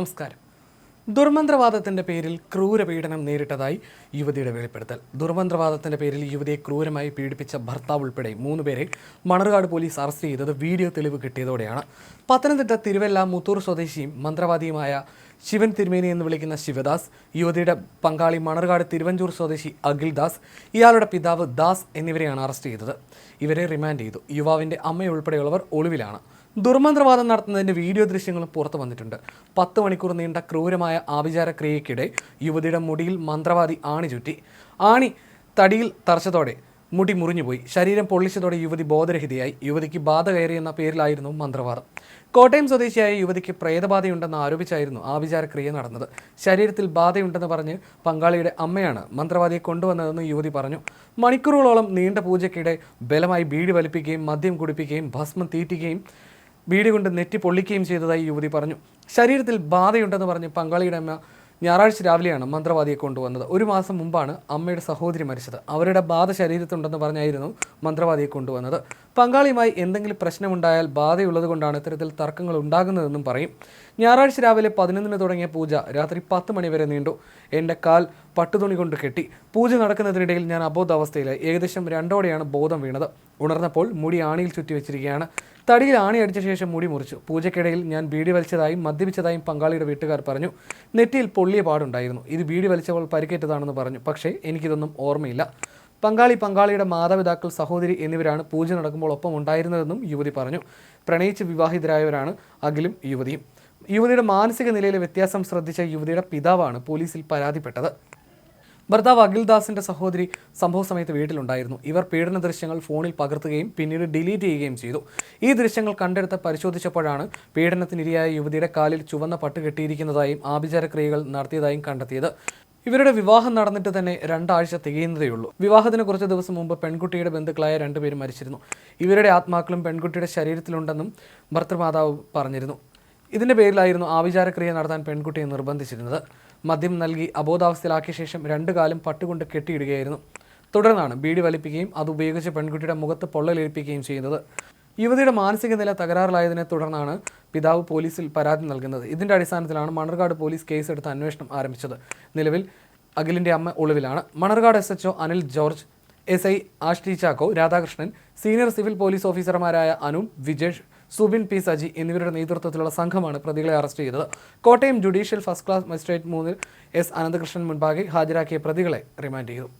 നമസ്കാരം. ദുർമന്ത്രവാദത്തിന്റെ പേരിൽ ക്രൂരപീഡനം നേരിട്ടതായി യുവതിയുടെ വെളിപ്പെടുത്തൽ. ദുർമന്ത്രവാദത്തിന്റെ പേരിൽ യുവതിയെ ക്രൂരമായി പീഡിപ്പിച്ച ഭർത്താവ് ഉൾപ്പെടെ മൂന്ന് പേരെ മണർകാട് പോലീസ് അറസ്റ്റ് ചെയ്തത് വീഡിയോ തെളിവ് കിട്ടിയതോടെയാണ്. പത്തനംതിട്ട തിരുവല്ല മുത്തൂർ സ്വദേശിയും മന്ത്രവാദിയുമായ ശിവൻ തിരുമേനി എന്ന് വിളിക്കുന്ന ശിവദാസ് യുവതിയുടെ പങ്കാളി മണർകാട് തിരുവഞ്ചൂർ സ്വദേശി അഖിൽ ദാസ് ഇയാളുടെ പിതാവ് ദാസ് എന്നിവരെയാണ് അറസ്റ്റ് ചെയ്തത്. ഇവരെ റിമാൻഡ് ചെയ്തു. യുവാവിന്റെ അമ്മയുൾപ്പെടെയുള്ളവർ ഒളിവിലാണ്. ദുർമന്ത്രവാദം നടത്തുന്നതിന്റെ വീഡിയോ ദൃശ്യങ്ങളും പുറത്തു വന്നിട്ടുണ്ട്. പത്ത് മണിക്കൂർ നീണ്ട ക്രൂരമായ ആഭിചാര യുവതിയുടെ മുടിയിൽ മന്ത്രവാദി ആണി ചുറ്റി. ആണി തടിയിൽ തറച്ചതോടെ മുടി മുറിഞ്ഞുപോയി. ശരീരം പൊള്ളിച്ചതോടെ യുവതി ബോധരഹിതയായി. യുവതിക്ക് ബാധ കയറിയെന്ന പേരിലായിരുന്നു മന്ത്രവാദം. കോട്ടയം സ്വദേശിയായ യുവതിക്ക് പ്രേതബാധയുണ്ടെന്ന് ആരോപിച്ചായിരുന്നു ആഭിചാരക്രിയ നടന്നത്. ശരീരത്തിൽ ബാധയുണ്ടെന്ന് പറഞ്ഞ് പങ്കാളിയുടെ അമ്മയാണ് മന്ത്രവാദിയെ കൊണ്ടുവന്നതെന്ന് യുവതി പറഞ്ഞു. മണിക്കൂറുകളോളം നീണ്ട പൂജയ്ക്കിടെ ബലമായി ബീഡി വലിപ്പിക്കുകയും മദ്യം കുടിപ്പിക്കുകയും ഭസ്മം തീറ്റുകയും ബീഡി കൊണ്ട് നെറ്റി പൊള്ളിക്കുകയും ചെയ്തതായി യുവതി പറഞ്ഞു. ശരീരത്തിൽ ബാധയുണ്ടെന്ന് പറഞ്ഞ് പങ്കാളിയുടെ അമ്മ ഞായറാഴ്ച രാവിലെയാണ് മന്ത്രവാദിയെ കൊണ്ടുവന്നത്. ഒരു മാസം മുമ്പാണ് അമ്മയുടെ സഹോദരി മരിച്ചത്. അവരുടെ ബാധ ശരീരത്തുണ്ടെന്ന് പറഞ്ഞായിരുന്നു മന്ത്രവാദിയെ കൊണ്ടുവന്നത്. പങ്കാളിയുമായി എന്തെങ്കിലും പ്രശ്നമുണ്ടായാൽ ബാധയുള്ളത് കൊണ്ടാണ് ഇത്തരത്തിൽ തർക്കങ്ങൾ ഉണ്ടാകുന്നതെന്നും പറയും. ഞായറാഴ്ച രാവിലെ പതിനൊന്നിന് തുടങ്ങിയ പൂജ രാത്രി പത്ത് മണിവരെ നീണ്ടു. എന്റെ കാൽ പട്ടുതുണി കൊണ്ട് കെട്ടി പൂജ നടക്കുന്നതിനിടയിൽ ഞാൻ അബോധാവസ്ഥയിൽ ഏകദേശം രണ്ടോടെയാണ് ബോധം വീണത്. ഉണർന്നപ്പോൾ മുടി ആണിയിൽ ചുറ്റി വെച്ചിരിക്കുകയാണ്. തടിയിൽ ആണി അടിച്ച ശേഷം മുടി മുറിച്ചു. പൂജയ്ക്കിടയിൽ ഞാൻ ബീഡി വലിച്ചതായും മദ്യപിച്ചതായും പങ്കാളിയുടെ വീട്ടുകാർ പറഞ്ഞു. നെറ്റിയിൽ പൊള്ളിയ പാടുണ്ടായിരുന്നു. ഇത് ബീഡി വലിച്ചപ്പോൾ പരിക്കേറ്റതാണെന്ന് പറഞ്ഞു. പക്ഷേ എനിക്കിതൊന്നും ഓർമ്മയില്ല. പങ്കാളി പങ്കാളിയുടെ മാതാപിതാക്കൾ സഹോദരി എന്നിവരാണ് പൂജ നടക്കുമ്പോൾ ഒപ്പം ഉണ്ടായിരുന്നതെന്നും യുവതി പറഞ്ഞു. പ്രണയിച്ച് വിവാഹിതരായവരാണ് അഖിലും യുവതിയും. യുവതിയുടെ മാനസിക നിലയിലെ വ്യത്യാസം ശ്രദ്ധിച്ച യുവതിയുടെ പിതാവാണ് പോലീസിൽ പരാതിപ്പെട്ടത്. ഭർത്താവ് അഖിൽദാസിന്റെ സഹോദരി സംഭവ സമയത്ത് വീട്ടിലുണ്ടായിരുന്നു. ഇവർ പീഡന ദൃശ്യങ്ങൾ ഫോണിൽ പകർത്തുകയും പിന്നീട് ഡിലീറ്റ് ചെയ്യുകയും ചെയ്തു. ഈ ദൃശ്യങ്ങൾ കണ്ടെടുത്ത് പരിശോധിച്ചപ്പോഴാണ് പീഡനത്തിനിരയായ യുവതിയുടെ കാലിൽ ചുവന്ന പട്ട് കെട്ടിയിരിക്കുന്നതായും ആഭിചാരക്രിയകൾ നടത്തിയതായും കണ്ടെത്തിയത്. ഇവരുടെ വിവാഹം നടന്നിട്ട് തന്നെ രണ്ടാഴ്ച തികയുന്നതേയുള്ളൂ. വിവാഹത്തിന് കുറച്ച് ദിവസം മുമ്പ് പെൺകുട്ടിയുടെ ബന്ധുക്കളായ രണ്ടുപേരും മരിച്ചിരുന്നു. ഇവരുടെ ആത്മാക്കളും പെൺകുട്ടിയുടെ ശരീരത്തിലുണ്ടെന്നും ഭർത്തൃമാതാവ് പറഞ്ഞിരുന്നു. ഇതിന്റെ പേരിലായിരുന്നു ആവിചാരക്രിയ നടത്താൻ പെൺകുട്ടിയെ നിർബന്ധിച്ചിരുന്നത്. മദ്യം നൽകി അബോധാവസ്ഥയിലാക്കിയ ശേഷം രണ്ടു കാലം പട്ടുകൊണ്ട് കെട്ടിയിടുകയായിരുന്നു. തുടർന്നാണ് ബീഡി വലിപ്പിക്കുകയും അത് ഉപയോഗിച്ച് പെൺകുട്ടിയുടെ മുഖത്ത് പൊള്ളലേൽപ്പിക്കുകയും ചെയ്യുന്നത്. യുവതിയുടെ മാനസിക നില തകരാറിലായതിനെ തുടർന്നാണ് പിതാവ് പോലീസിൽ പരാതി നൽകുന്നത്. ഇതിന്റെ അടിസ്ഥാനത്തിലാണ് മണർകാട് പോലീസ് കേസെടുത്ത് അന്വേഷണം ആരംഭിച്ചത്. നിലവിൽ അഖിലിന്റെ അമ്മ ഒളിവിലാണ്. Manarcad S HO Anil George S I Ashti Chacko Radhakrishnan senior civil police ഓഫീസർമാരായ അനു വിജേഷ് സുബിൻ പി സജി എന്നിവരുടെ നേതൃത്വത്തിലുള്ള സംഘമാണ് പ്രതികളെ അറസ്റ്റ് ചെയ്തത്. Kottayam judicial first class magistrate മൂന്നിൽ എസ് അനന്തകൃഷ്ണൻ മുൻപാകെ ഹാജരാക്കിയ പ്രതികളെ റിമാൻഡ് ചെയ്തു.